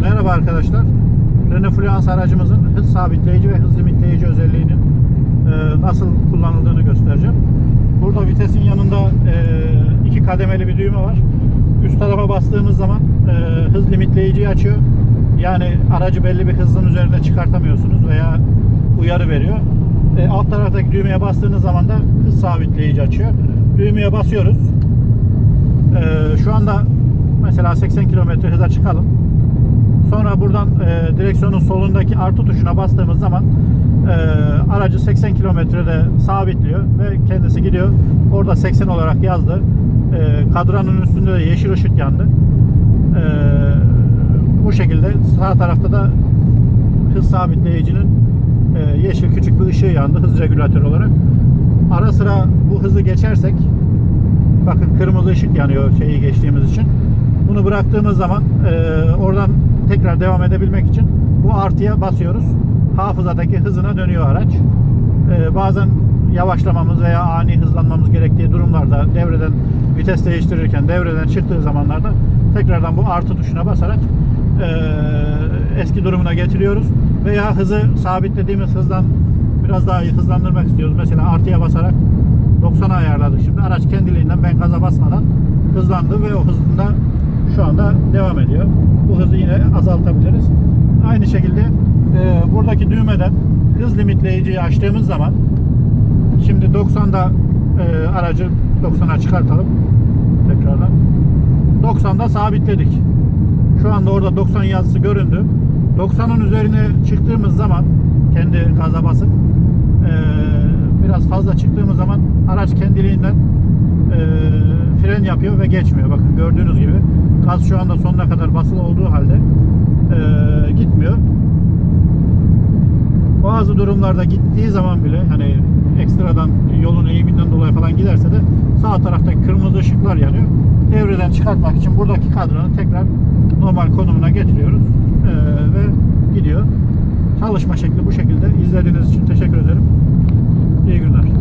Merhaba arkadaşlar. Renault Fluence aracımızın hız sabitleyici ve hız limitleyici özelliğinin e, nasıl kullanıldığını göstereceğim. Burada vitesin yanında e, iki kademeli bir düğme var. Üst tarafa bastığımız zaman e, hız limitleyiciyi açıyor. Yani aracı belli bir hızın üzerine çıkartamıyorsunuz veya uyarı veriyor. E, alt taraftaki düğmeye bastığınız zaman da hız sabitleyici açıyor. Düğmeye basıyoruz. E, şu anda mesela 80 km hıza çıkalım. Sonra buradan e, direksiyonun solundaki artı tuşuna bastığımız zaman e, aracı 80 kilometrede sabitliyor ve kendisi gidiyor. Orada 80 olarak yazdı. E, kadranın üstünde de yeşil ışık yandı. E, bu şekilde sağ tarafta da hız sabitleyicinin e, yeşil küçük bir ışığı yandı hız regülatörü olarak. Ara sıra bu hızı geçersek bakın kırmızı ışık yanıyor şeyi geçtiğimiz için. Bunu bıraktığımız zaman e, oradan tekrar devam edebilmek için bu artıya basıyoruz. Hafızadaki hızına dönüyor araç. E, bazen yavaşlamamız veya ani hızlanmamız gerektiği durumlarda devreden vites değiştirirken devreden çıktığı zamanlarda tekrardan bu artı tuşuna basarak e, eski durumuna getiriyoruz. Veya hızı sabitlediğimiz hızdan biraz daha hızlandırmak istiyoruz. Mesela artıya basarak 90'a ayarladık şimdi. Araç kendiliğinden ben gaza basmadan hızlandı ve o hızında şu anda devam ediyor. Yine azaltabiliriz. Aynı şekilde e, buradaki düğmeden hız limitleyiciyi açtığımız zaman şimdi 90'da e, aracı 90'a çıkartalım tekrardan. 90'da sabitledik. Şu anda orada 90 yazısı göründü. 90'ın üzerine çıktığımız zaman kendi gaza basıp e, biraz fazla çıktığımız zaman araç kendiliğinden e, fren yapıyor ve geçmiyor. Bakın gördüğünüz gibi gaz şu anda sonuna kadar basılı olduğu halde e, gitmiyor. Bazı durumlarda gittiği zaman bile hani ekstradan yolun eğiminden dolayı falan giderse de sağ taraftaki kırmızı ışıklar yanıyor. Devreden çıkartmak için buradaki kadranı tekrar normal konumuna getiriyoruz e, ve gidiyor. Çalışma şekli bu şekilde. İzlediğiniz için teşekkür ederim. İyi günler.